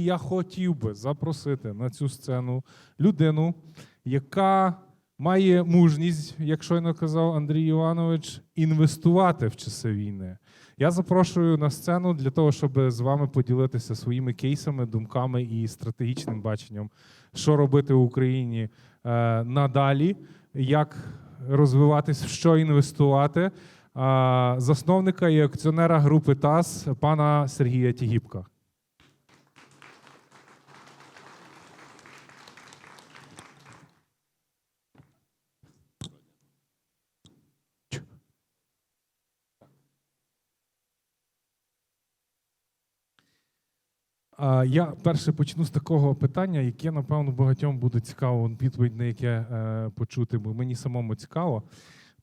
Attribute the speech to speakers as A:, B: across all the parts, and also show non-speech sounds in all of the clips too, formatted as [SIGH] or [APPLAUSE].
A: І я хотів би запросити на цю сцену людину, яка має мужність, як щойно казав Андрій Іванович, інвестувати в часи війни. Я запрошую на сцену для того, щоб з вами поділитися своїми кейсами, думками і стратегічним баченням, що робити в Україні е, надалі, як розвиватись, в що інвестувати. Засновника і акціонера групи ТАС пана Сергія Тігіпка. Я перше почну з такого питання, яке, напевно, багатьом буде цікаво, відповідь на яке е, почути, бо мені самому цікаво.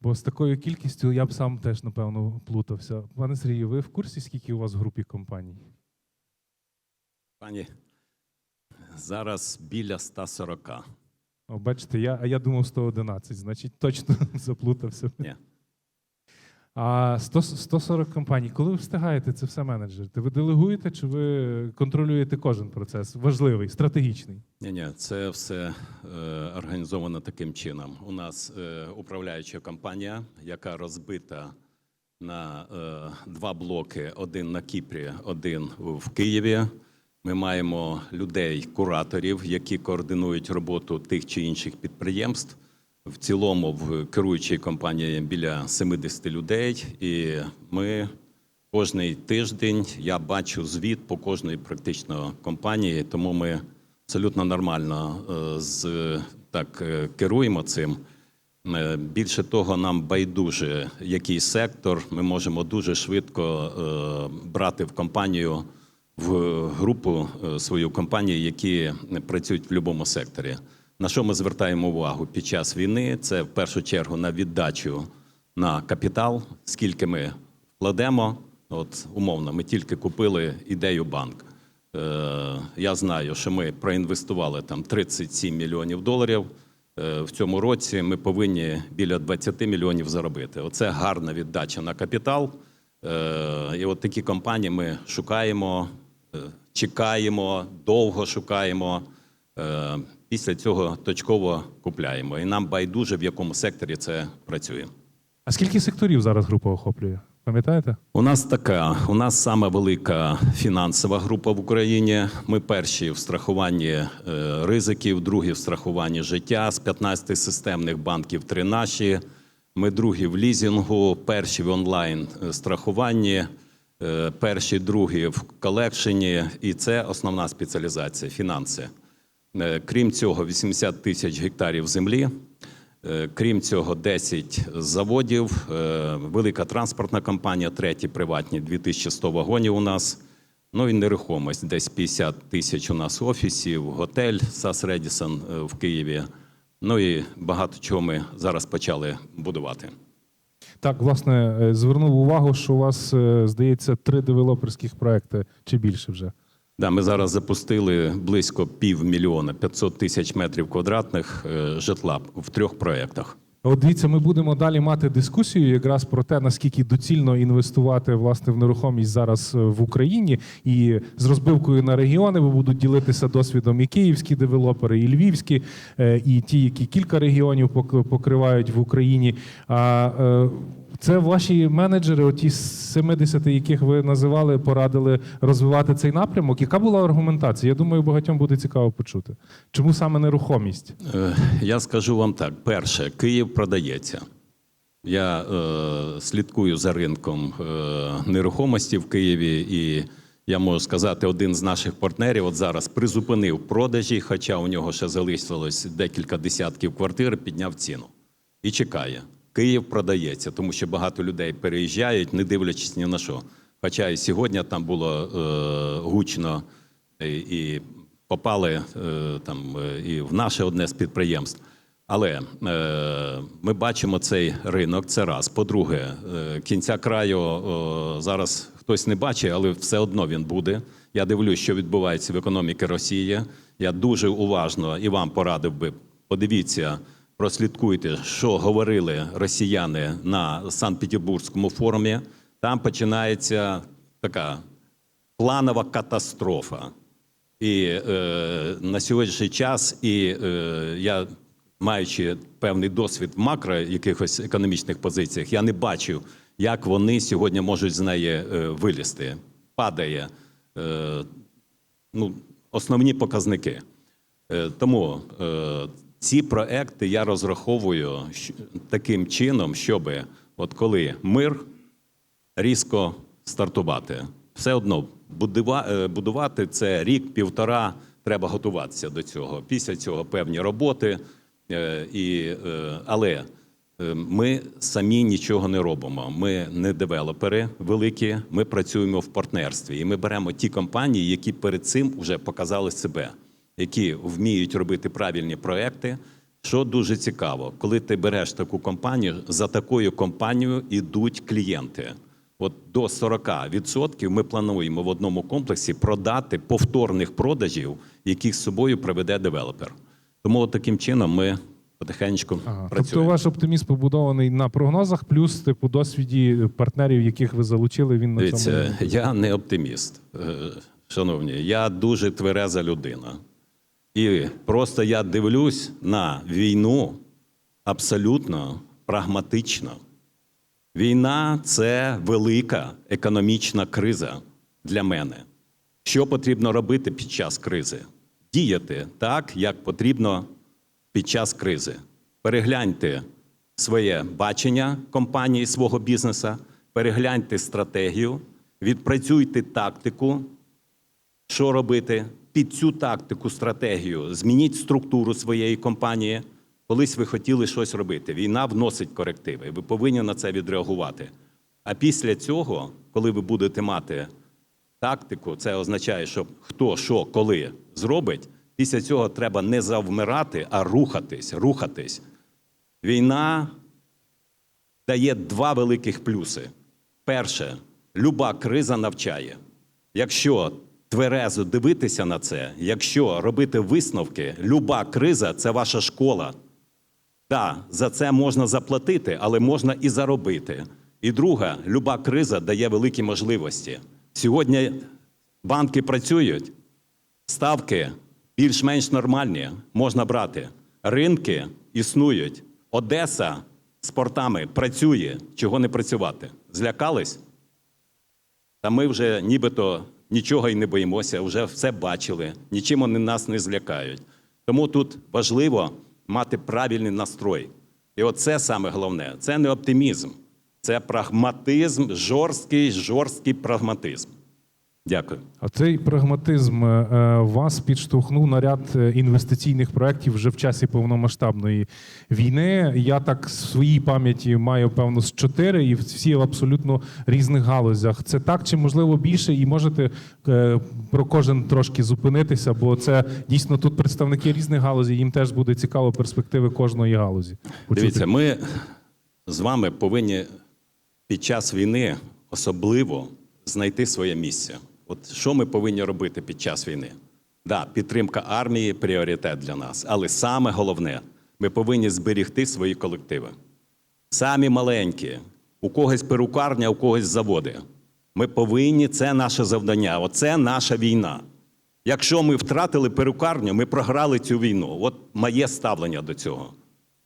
A: Бо з такою кількістю я б сам теж, напевно, плутався. Пане Сергію, ви в курсі, скільки у вас в групі компаній?
B: Пані, зараз біля 140.
A: О, бачите, я, а я думав 111, значить точно [LAUGHS] заплутався.
B: Ні.
A: А 100, 140 компаній, коли ви встигаєте це все менеджерити? Ви делегуєте чи ви контролюєте кожен процес? Важливий, стратегічний?
B: Ні, ні, це все е, організовано таким чином. У нас е, управляюча компанія, яка розбита на е, два блоки: один на Кіпрі, один в Києві. Ми маємо людей, кураторів, які координують роботу тих чи інших підприємств. В цілому в керуючій компанії біля 70 людей, і ми кожний тиждень я бачу звіт по кожної практично компанії, тому ми абсолютно нормально е, з так е, керуємо цим. Е, Більше того, нам байдуже який сектор. Ми можемо дуже швидко брати в компанію в групу свою компанію, які працюють в будь-якому секторі. На що ми звертаємо увагу під час війни? Це в першу чергу на віддачу на капітал, скільки ми вкладемо. От умовно, ми тільки купили ідею банк. Е, я знаю, що ми проінвестували там 37 мільйонів доларів. Е, в цьому році ми повинні біля 20 мільйонів заробити. Оце гарна віддача на капітал. Е, І от такі компанії ми шукаємо, е, чекаємо, довго шукаємо. Е, Після цього точково купляємо. І нам байдуже, в якому секторі це працює.
A: А скільки секторів зараз група охоплює? Пам'ятаєте?
B: У нас така, у нас саме велика фінансова група в Україні. Ми перші в страхуванні е, ризиків, другі в страхуванні життя. З 15 системних банків три наші. Ми другі в лізінгу, перші в онлайн е, страхуванні, е, перші, другі в колекшені. І це основна спеціалізація фінанси. Е, Крім цього, 80 тисяч гектарів землі. Е, Крім цього, 10 заводів, е, велика транспортна компанія, треті приватні, 2100 вагонів у нас. Ну і нерухомість, десь 50 тисяч у нас офісів, готель САС Редісон в Києві. Ну і багато чого ми зараз почали будувати.
A: Так, власне, звернув увагу, що у вас, здається, три девелоперських проекти чи більше вже.
B: Да, ми зараз запустили близько півмільйона 500 тисяч метрів квадратних е, житла в трьох проєктах.
A: От дивіться, ми будемо далі мати дискусію якраз про те, наскільки доцільно інвестувати власне в нерухомість зараз е, в Україні, і з розбивкою на регіони ви будуть ділитися досвідом і київські девелопери, і львівські, е, і ті, які кілька регіонів пок- покривають в Україні. А це ваші менеджери, оті з 70, яких ви називали, порадили розвивати цей напрямок. Яка була аргументація? Я думаю, багатьом буде цікаво почути. Чому саме нерухомість?
B: Е, Я скажу вам так: перше, Київ продається. Я е, слідкую за ринком е, нерухомості в Києві, і я можу сказати, один з наших партнерів от зараз призупинив продажі, хоча у нього ще залишилось декілька десятків квартир, підняв ціну і чекає. Київ продається, тому що багато людей переїжджають, не дивлячись ні на що. Хоча і сьогодні там було е, гучно і, і попали е, там е, і в наше одне з підприємств. Але е, ми бачимо цей ринок. Це раз. По-друге, е, кінця краю е, зараз хтось не бачить, але все одно він буде. Я дивлюсь, що відбувається в економіці Росії. Я дуже уважно і вам порадив би подивіться, прослідкуйте, що говорили росіяни на Санкт-Петербурзькому форумі. Там починається така планова катастрофа. І е, на сьогоднішній час, і е, я, маючи певний досвід в макро якихось економічних позиціях, я не бачу, як вони сьогодні можуть з неї е, вилізти. Падає е, ну, основні показники. Е, Тому е, ці проекти я розраховую таким чином, щоб от коли мир різко стартувати. Все одно е, будувати це рік-півтора, треба готуватися до цього. Після цього певні роботи. е, І, е, але ми самі нічого не робимо. Ми не девелопери великі, ми працюємо в партнерстві. І ми беремо ті компанії, які перед цим вже показали себе, які вміють робити правильні проекти. Що дуже цікаво, коли ти береш таку компанію, за такою компанією йдуть клієнти. От до 40% ми плануємо в одному комплексі продати повторних продажів, яких з собою приведе девелопер. Тому от таким чином ми потихеньку
A: Ага. Тобто ваш оптимізм побудований на прогнозах, плюс типу досвіді партнерів, яких ви залучили. Він на
B: Дивіться,
A: цьому
B: я не оптиміст, е, шановні. Я дуже твереза людина. І просто я дивлюсь на війну абсолютно прагматично. Війна це велика економічна криза для мене. Що потрібно робити під час кризи? Діяти так, як потрібно під час кризи. Перегляньте своє бачення компанії, свого бізнесу, перегляньте стратегію, відпрацюйте тактику, що робити під цю тактику, стратегію, змініть структуру своєї компанії. Колись ви хотіли щось робити. Війна вносить корективи. Ви повинні на це відреагувати. А після цього, коли ви будете мати тактику, це означає, що хто що коли зробить. Після цього треба не завмирати, а рухатись, рухатись. Війна дає два великих плюси. Перше, люба криза навчає. Якщо тверезо дивитися на це, якщо робити висновки, люба криза це ваша школа. Так, за це можна заплатити, але можна і заробити. І друга, люба криза дає великі можливості. Сьогодні банки працюють, ставки більш-менш нормальні, можна брати. Ринки існують. Одеса з портами працює, чого не працювати. Злякались? Та ми вже нібито нічого й не боїмося, вже все бачили, нічим вони нас не злякають. Тому тут важливо мати правильний настрой. І оце саме головне це не оптимізм, це прагматизм, жорсткий, жорсткий прагматизм. Дякую.
A: А цей прагматизм е, вас підштовхнув на ряд е, інвестиційних проєктів вже в часі повномасштабної війни. Я так в своїй пам'яті маю певно з чотири, і всі в абсолютно різних галузях. Це так чи можливо більше? І можете е, про кожен трошки зупинитися, бо це дійсно тут представники різних галузей. Їм теж буде цікаво перспективи кожної галузі. Почути.
B: Дивіться, ми з вами повинні під час війни особливо знайти своє місце. От що ми повинні робити під час війни? Да, підтримка армії пріоритет для нас, але саме головне, ми повинні зберігти свої колективи. Самі маленькі, у когось перукарня, у когось заводи. Ми повинні, це наше завдання, оце наша війна. Якщо ми втратили перукарню, ми програли цю війну. От моє ставлення до цього.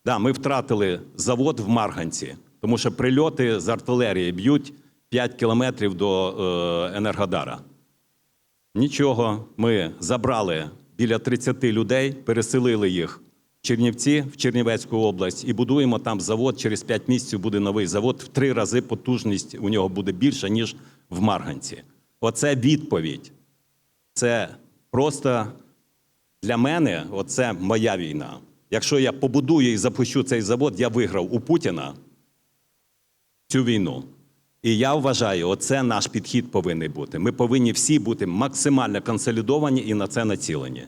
B: Да, ми втратили завод в Марганці, тому що прильоти з артилерії б'ють 5 кілометрів до е, Енергодара. Нічого, ми забрали біля 30 людей, переселили їх в Чернівці, в Чернівецьку область, і будуємо там завод. Через 5 місяців буде новий завод. В три рази потужність у нього буде більша, ніж в Марганці. Оце відповідь. Це просто для мене оце моя війна. Якщо я побудую і запущу цей завод, я виграв у Путіна цю війну. І я вважаю, оце наш підхід повинен бути. Ми повинні всі бути максимально консолідовані і на це націлені.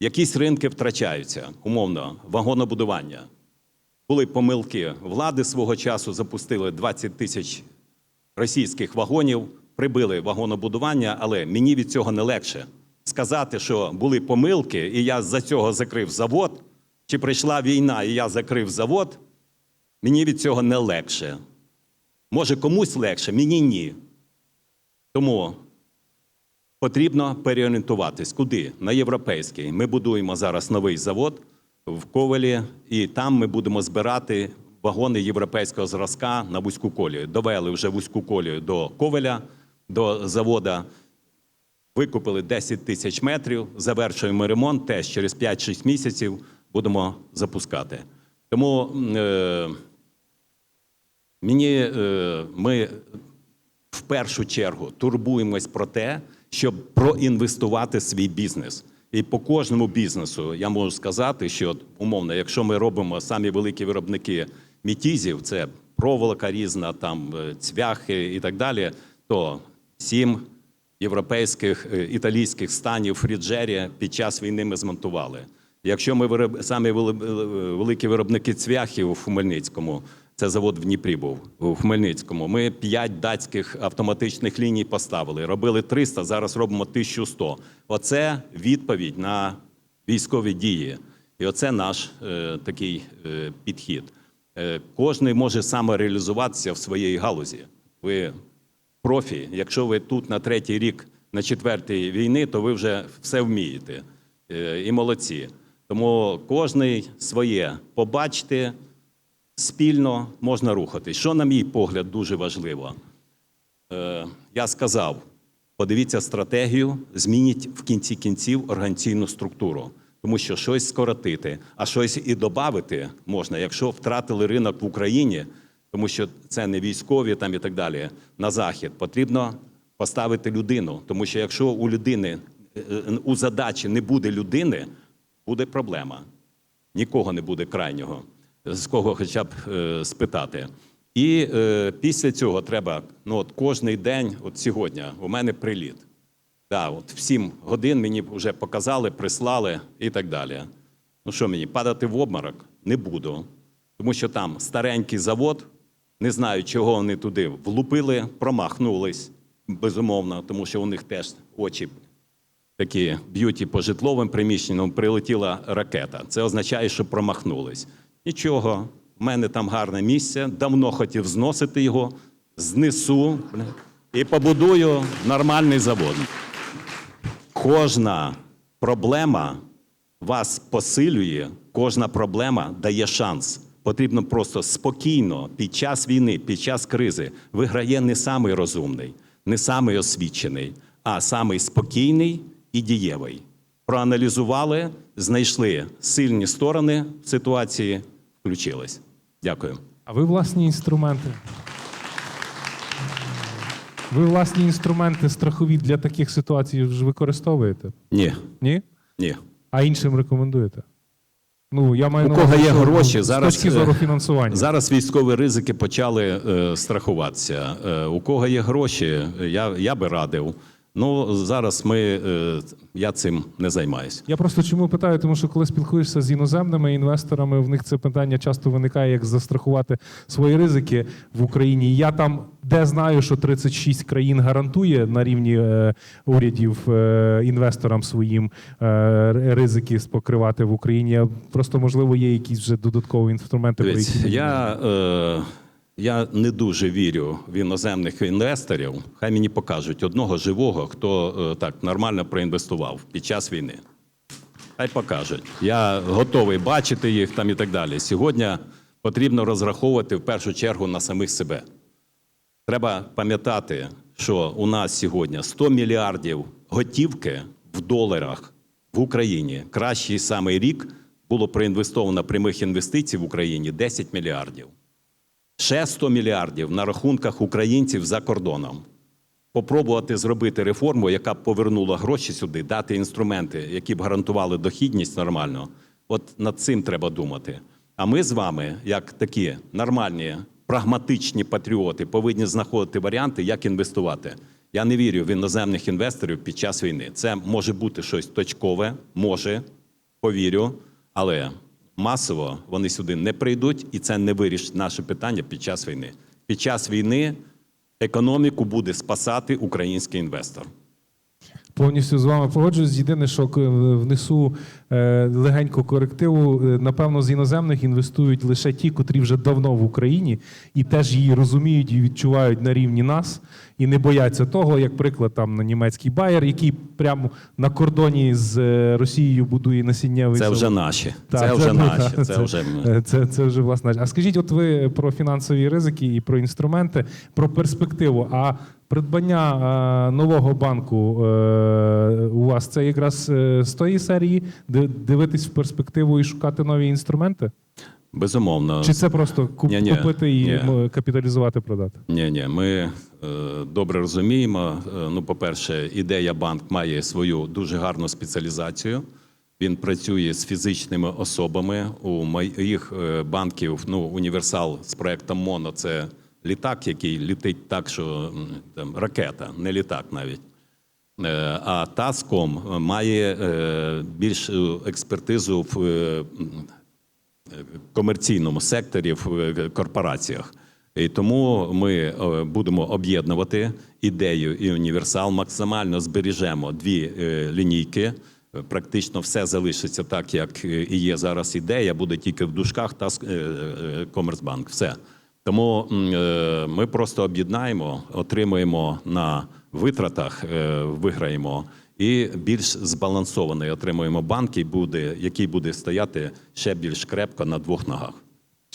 B: Якісь ринки втрачаються, умовно, вагонобудування. Були помилки влади свого часу, запустили 20 тисяч російських вагонів, прибили вагонобудування, але мені від цього не легше. Сказати, що були помилки, і я за цього закрив завод, чи прийшла війна, і я закрив завод, мені від цього не легше. Може, комусь легше, мені ні. Тому Потрібно переорієнтуватись. Куди? На європейський. Ми будуємо зараз новий завод в Ковелі, і там ми будемо збирати вагони європейського зразка на вузьку колію. Довели вже вузьку колію до Ковеля, до завода. Викупили 10 тисяч метрів, завершуємо ремонт. Теж через 5-6 місяців будемо запускати. Тому е, мені е, ми в першу чергу турбуємось про те, щоб проінвестувати свій бізнес. І по кожному бізнесу я можу сказати, що умовно, якщо ми робимо самі великі виробники мітізів, це проволока різна, там е, цвяхи і так далі, то сім європейських е, італійських станів фріджері під час війни ми змонтували. Якщо ми вироб... самі вели- великі виробники цвяхів у Хмельницькому, це завод в Дніпрі був у Хмельницькому. Ми п'ять датських автоматичних ліній поставили. Робили 300, зараз робимо 1100. Оце відповідь на військові дії. І оце наш е, такий е, підхід. Е, кожний може самореалізуватися в своїй галузі. Ви профі. Якщо ви тут на третій рік, на четвертий війни, то ви вже все вмієте. Е, І молодці. Тому кожний своє побачте, спільно можна рухатись. Що, на мій погляд, дуже важливо. Е, Я сказав: подивіться стратегію, змініть в кінці кінців організаційну структуру. Тому що щось скоротити, а щось і додати можна, якщо втратили ринок в Україні, тому що це не військові там і так далі. На захід потрібно поставити людину. Тому що якщо у людини е, у задачі не буде людини, буде проблема нікого не буде крайнього, з кого хоча б е, спитати. І е, після цього треба, ну от кожний день, от сьогодні, у мене приліт. Да, от в 7 годин мені вже показали, прислали і так далі. Ну що мені, падати в обморок? Не буду. Тому що там старенький завод, не знаю, чого вони туди влупили, промахнулись, безумовно, тому що у них теж очі такі б'юті по житловим приміщенням, прилетіла ракета. Це означає, що промахнулись. Нічого, в мене там гарне місце, давно хотів зносити його, знесу і побудую нормальний завод. Кожна проблема вас посилює, кожна проблема дає шанс. Потрібно просто спокійно під час війни, під час кризи виграє не самий розумний, не самий освічений, а самий спокійний і дієвий. Проаналізували, знайшли сильні сторони ситуації, включились. Дякую.
A: А ви власні інструменти? Ви власні інструменти страхові для таких ситуацій ж використовуєте?
B: Ні,
A: Ні?
B: ні.
A: А іншим рекомендуєте? Ну, я маю
B: У
A: на
B: кого є гроші,
A: ну,
B: зараз,
A: з точки
B: е,
A: зору фінансування.
B: Зараз військові ризики почали е, страхуватися. Е, у кого є гроші, я, я би радив. Ну зараз ми е, я цим не займаюся.
A: Я просто чому питаю, тому що коли спілкуєшся з іноземними інвесторами, в них це питання часто виникає, як застрахувати свої ризики в Україні. Я там, де знаю, що 36 країн гарантує на рівні е, урядів е, інвесторам своїм е, ризики покривати в Україні. Просто можливо є якісь вже додаткові інструменти, про які
B: я, е, я не дуже вірю в іноземних інвесторів. Хай мені покажуть одного живого, хто е, так нормально проінвестував під час війни. Хай покажуть. Я готовий бачити їх там і так далі. Сьогодні потрібно розраховувати в першу чергу на самих себе. Треба пам'ятати, що у нас сьогодні 100 мільярдів готівки в доларах в Україні. Кращий самий рік було проінвестовано прямих інвестицій в Україні 10 мільярдів. Ще 100 мільярдів на рахунках українців за кордоном. Попробувати зробити реформу, яка б повернула гроші сюди, дати інструменти, які б гарантували дохідність нормально. От над цим треба думати. А ми з вами, як такі нормальні, прагматичні патріоти, повинні знаходити варіанти, як інвестувати. Я не вірю в іноземних інвесторів під час війни. Це може бути щось точкове, може, повірю, але масово вони сюди не прийдуть, і це не вирішить наше питання під час війни. Під час війни економіку буде спасати український інвестор.
A: Повністю з вами погоджуюсь. Єдине, що внесу е, легенько корективу. Е, Напевно, з іноземних інвестують лише ті, котрі вже давно в Україні і теж її розуміють і відчувають на рівні нас, і не бояться того, як приклад там на німецький Байер, який прямо на кордоні з е, Росією будує насіннєвий
B: Це вже наші.
A: Так,
B: Це вже
A: ну,
B: наші.
A: так,
B: Це вже ми.
A: Е, Це, це вже власне. А скажіть, от ви про фінансові ризики і про інструменти, про перспективу. А придбання е, нового банку е, у вас це якраз е, з тої серії ди- дивитись в перспективу і шукати нові інструменти?
B: безумовно.
A: Чи це просто куп-
B: Ні-ні,
A: купити і
B: ні.
A: капіталізувати, продати?
B: Ні, ні, ми е, добре розуміємо. Е, ну, по-перше, ідея банк має свою дуже гарну спеціалізацію. Він працює з фізичними особами. У моїх банків ну, універсал з проектом МОНО це літак, який літить так, що там, ракета, не літак навіть. Е, А Таском має е, більш е, експертизу в комерційному секторі в корпораціях. І тому ми будемо об'єднувати ідею і універсал, максимально збережемо дві лінійки. Практично все залишиться так, як і є зараз ідея, буде тільки в дужках та Комерцбанк. Все. Тому е, ми просто об'єднаємо, отримуємо на витратах, е, виграємо і більш збалансований отримуємо банк, який буде, який буде стояти ще більш крепко на двох ногах.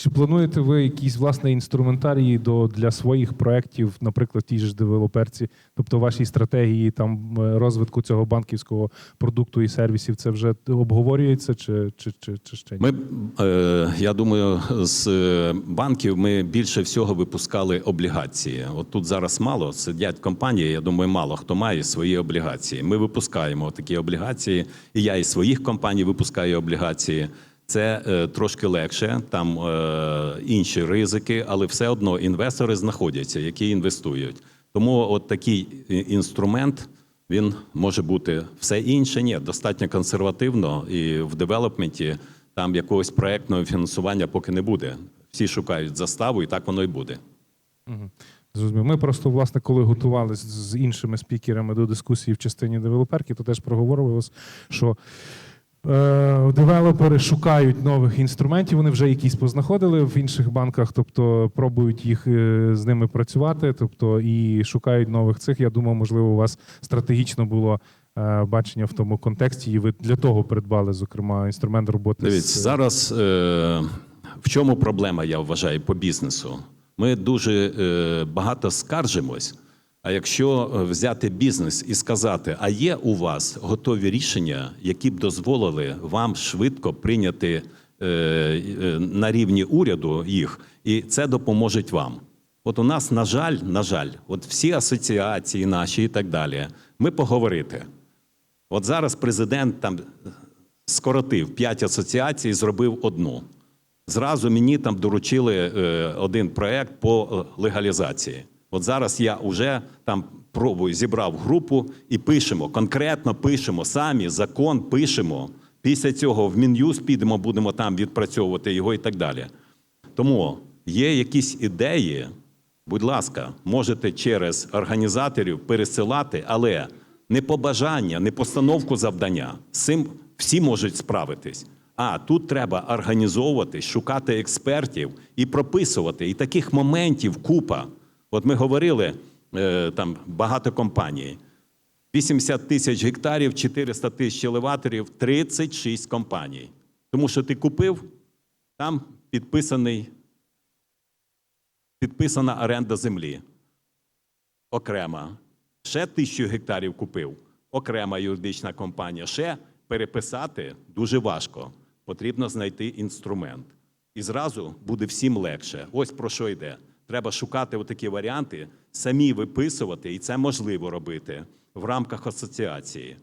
A: Чи плануєте ви якісь власне інструментарії до для своїх проєктів, наприклад, ті ж девелоперці, тобто вашій стратегії там е, розвитку цього банківського продукту і сервісів, це вже обговорюється чи, чи, чи, чи ще ні?
B: Ми, е, я думаю, з е, банків ми більше всього випускали облігації. От тут зараз мало сидять компанії. Я думаю, мало хто має свої облігації. Ми випускаємо такі облігації, і я із своїх компаній випускаю облігації. Це е, трошки легше, там е, інші ризики, але все одно інвестори знаходяться, які інвестують. Тому от такий інструмент він може бути все інше. Ні, достатньо консервативно і в девелопменті там якогось проектного фінансування поки не буде. Всі шукають заставу, і так воно і буде.
A: Зрозумів. Ми просто, власне, коли готувалися з іншими спікерами до дискусії в частині девелоперки, то теж проговорювалося, що девелопери шукають нових інструментів, вони вже якісь познаходили в інших банках, тобто пробують їх е, з ними працювати, тобто і шукають нових цих. Я думаю, можливо, у вас стратегічно було е, бачення в тому контексті, і ви для того придбали, зокрема, інструмент роботи
B: Дивіться,
A: з
B: зараз е, в чому проблема, я вважаю, по бізнесу? Ми дуже е, багато скаржимось. А якщо е, взяти бізнес і сказати, а є у вас готові рішення, які б дозволили вам швидко прийняти е, е, на рівні уряду їх, і це допоможе вам. От у нас, на жаль, на жаль, от всі асоціації наші і так далі, ми поговорити. От зараз президент там скоротив п'ять асоціацій, зробив одну. Зразу мені там доручили один проект по легалізації. От зараз я вже там пробую зібрав групу і пишемо, конкретно пишемо самі закон, пишемо. Після цього в Мін'юз підемо, будемо там відпрацьовувати його і так далі. Тому є якісь ідеї, будь ласка, можете через організаторів пересилати, але не побажання, не постановку завдання. З цим всі можуть справитись. А тут треба організовувати, шукати експертів і прописувати. І таких моментів купа. От ми говорили е, там багато компаній. 80 тисяч гектарів, 400 тисяч елеваторів, 36 компаній. Тому що ти купив, там підписаний, підписана оренда землі. Окрема. Ще тисячу гектарів купив. Окрема юридична компанія. Ще переписати дуже важко. Потрібно знайти інструмент. І зразу буде всім легше. Ось про що йде. Треба шукати такі варіанти, самі виписувати, і це можливо робити в рамках асоціації.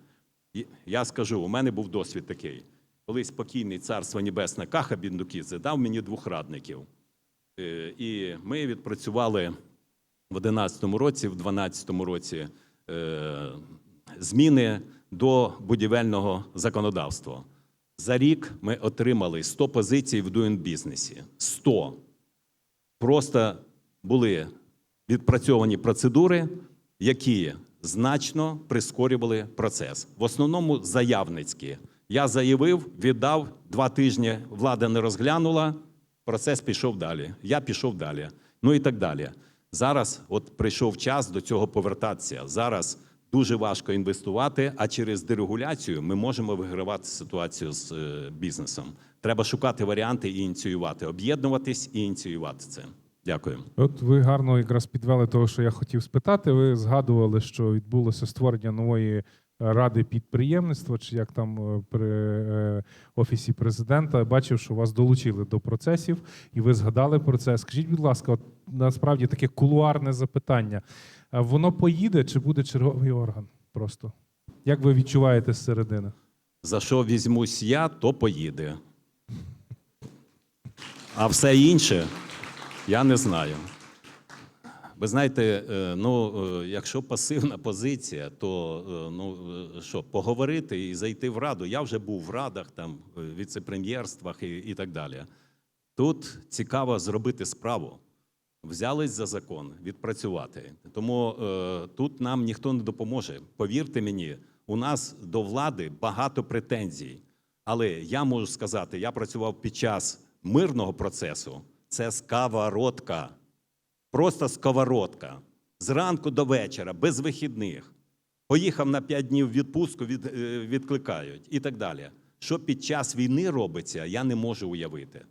B: Я скажу, у мене був досвід такий. Колись покійний царство небесне Каха Біндукідзе дав мені двох радників. Е, І ми відпрацювали в 11-му році, в 12-му році е, зміни до будівельного законодавства. За рік ми отримали 100 позицій в doing бізнесі. 100. Просто були відпрацьовані процедури, які значно прискорювали процес. В основному заявницькі. Я заявив, віддав два тижні, влада не розглянула, процес пішов далі. Я пішов далі. Ну і так далі. Зараз, от прийшов час до цього повертатися. Зараз дуже важко інвестувати, а через дерегуляцію ми можемо вигравати ситуацію з е, бізнесом. Треба шукати варіанти і ініціювати, об'єднуватись і ініціювати це. Дякую.
A: От ви гарно якраз підвели того, що я хотів спитати. Ви згадували, що відбулося створення нової е, ради підприємництва, чи як там е, при е, офісі президента. Бачив, що вас долучили до процесів, і ви згадали про це. Скажіть, будь ласка, от насправді таке кулуарне запитання. Воно поїде чи буде черговий орган? Просто як ви відчуваєте зсередини?
B: За що візьмусь я, то поїде. А все інше я не знаю. Ви знаєте, е, ну, е, якщо пасивна позиція, то е, ну, що, поговорити і зайти в раду. Я вже був в радах, там, віцепрем'єрствах і, і так далі. Тут цікаво зробити справу. Взялись за закон відпрацювати. Тому е, тут нам ніхто не допоможе. Повірте мені, у нас до влади багато претензій. Але я можу сказати, я працював під час мирного процесу. Це сковородка. Просто сковородка. Зранку до вечора, без вихідних. Поїхав на 5 днів відпустку, від, е, відкликають і так далі. Що під час війни робиться, я не можу уявити.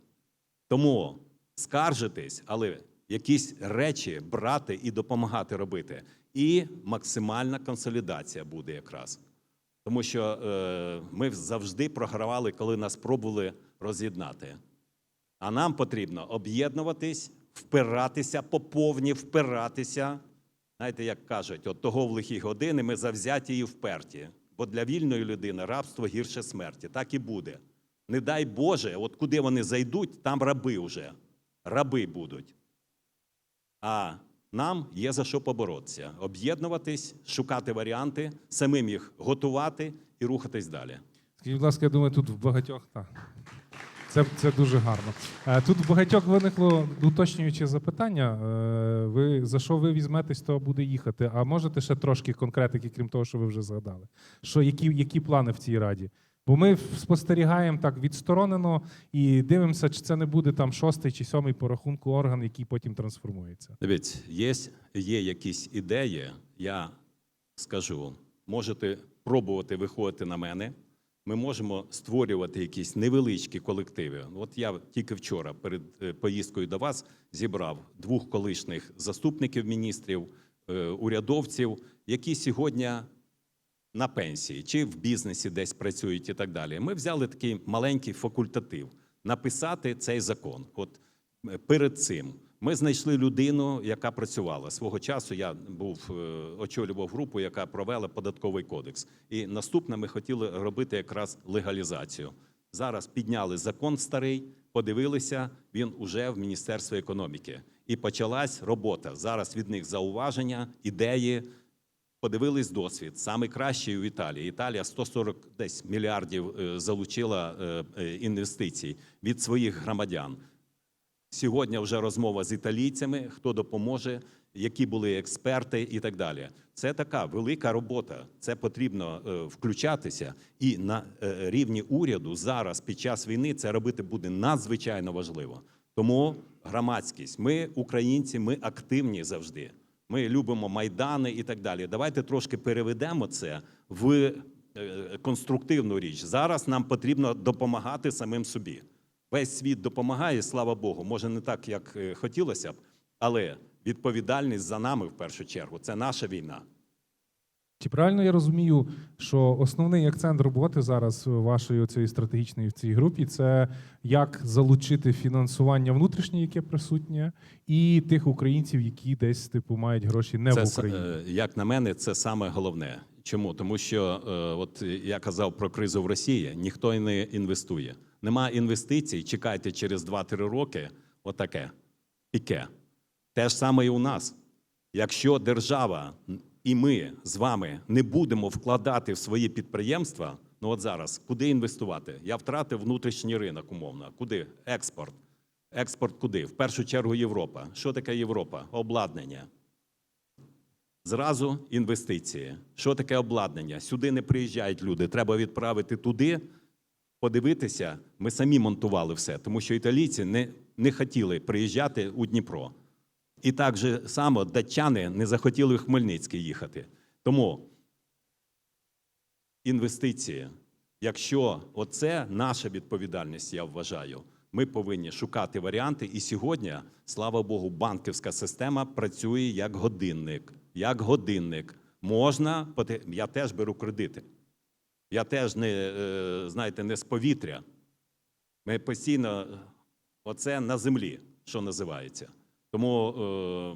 B: Тому скаржитись, але якісь речі брати і допомагати робити. І максимальна консолідація буде якраз. Тому що е, ми завжди програвали, коли нас пробували роз'єднати. А нам потрібно об'єднуватись, впиратися, по повні впиратися. Знаєте, як кажуть, от того в лихі години ми завзяті і вперті. Бо для вільної людини рабство гірше смерті. Так і буде. Не дай Боже, от куди вони зайдуть, там раби вже. Раби будуть. А нам є за що поборотися: об'єднуватись, шукати варіанти, самим їх готувати і рухатись далі.
A: Скажіть, будь ласка, я думаю, тут в багатьох так. Це, це дуже гарно. Е, Тут багатьох виникло уточнююче запитання. Е, Ви за що ви візьметесь, то буде їхати. А можете ще трошки конкретики, крім того, що ви вже згадали? Що які, які плани в цій раді? Бо ми спостерігаємо так відсторонено і дивимося, чи це не буде там шостий чи сьомий по рахунку орган, який потім трансформується.
B: Дивіться, є, є якісь ідеї, я скажу, можете пробувати виходити на мене. Ми можемо створювати якісь невеличкі колективи. От я тільки вчора перед е, поїздкою до вас зібрав двох колишніх заступників міністрів, е, урядовців, які сьогодні на пенсії чи в бізнесі десь працюють і так далі. Ми взяли такий маленький факультатив написати цей закон. От е, перед цим ми знайшли людину, яка працювала свого часу. Я був е, очолював групу, яка провела податковий кодекс. І наступне ми хотіли робити якраз легалізацію. Зараз підняли закон старий, подивилися. Він уже в Міністерстві економіки. І почалась робота. Зараз від них зауваження, ідеї. Подивились досвід. Саме кращий у Італії. Італія 140 десь мільярдів е, залучила е, інвестицій від своїх громадян. Сьогодні вже розмова з італійцями, хто допоможе, які були експерти і так далі. Це така велика робота. Це потрібно е, включатися. І на е, рівні уряду зараз, під час війни, це робити буде надзвичайно важливо. Тому громадськість, ми, українці, ми активні завжди. Ми любимо майдани і так далі. Давайте трошки переведемо це в е, конструктивну річ. Зараз нам потрібно допомагати самим собі. Весь світ допомагає, слава Богу. Може, не так, як е, хотілося б, але відповідальність за нами в першу чергу це наша війна.
A: Чи правильно я розумію, що основний акцент роботи зараз вашої цієї стратегічної в цій групі це як залучити фінансування внутрішнє, яке присутнє, і тих українців, які десь типу мають гроші не
B: це,
A: в Україні?
B: е, як на мене, це саме головне. Чому? Тому що, е, от я казав про кризу в Росії, ніхто не інвестує. Нема інвестицій, чекайте через 2-3 роки, отаке, піке. Те ж саме і у нас. Якщо держава і ми з вами не будемо вкладати в свої підприємства, ну от зараз, куди інвестувати? Я втратив внутрішній ринок, умовно. Куди? Експорт. Експорт куди? В першу чергу Європа. Що таке Європа? Обладнання. Зразу інвестиції. Що таке обладнання? Сюди не приїжджають люди. Треба відправити туди, подивитися. Ми самі монтували все, тому що італійці не, не хотіли приїжджати у Дніпро. І так же само датчани не захотіли в Хмельницький їхати. Тому інвестиції. Якщо оце наша відповідальність, я вважаю, ми повинні шукати варіанти. І сьогодні, слава Богу, банківська система працює як годинник. Як годинник. Можна, я теж беру кредити. Я теж не, е, знаєте, не з повітря. Ми постійно е, оце на землі, що називається. Тому е,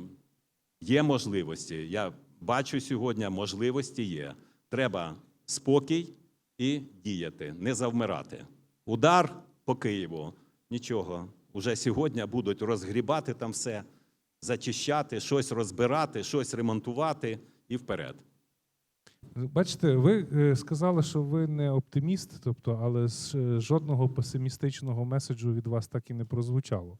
B: є можливості. Я бачу сьогодні, можливості є. Треба спокій і діяти, не завмирати. Удар по Києву нічого. Уже сьогодні будуть розгрібати там все, зачищати, щось розбирати, щось ремонтувати і вперед.
A: Бачите, ви е, сказали, що ви не оптиміст, тобто, але е, жодного песимістичного меседжу від вас так і не прозвучало.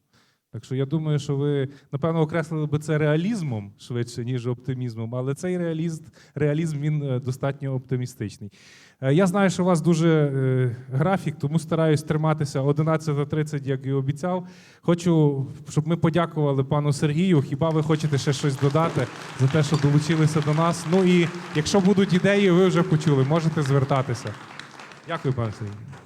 A: Так що я думаю, що ви напевно окреслили би це реалізмом швидше, ніж оптимізмом, але цей реалізм, реалізм він е, достатньо оптимістичний. Е, Я знаю, що у вас дуже е, графік, тому стараюсь триматися 11.30, як і обіцяв. Хочу, щоб ми подякували пану Сергію. Хіба ви хочете ще щось додати за те, що долучилися до нас? Ну і якщо будуть ідеї, ви вже почули, можете звертатися. Дякую, пане Сергію.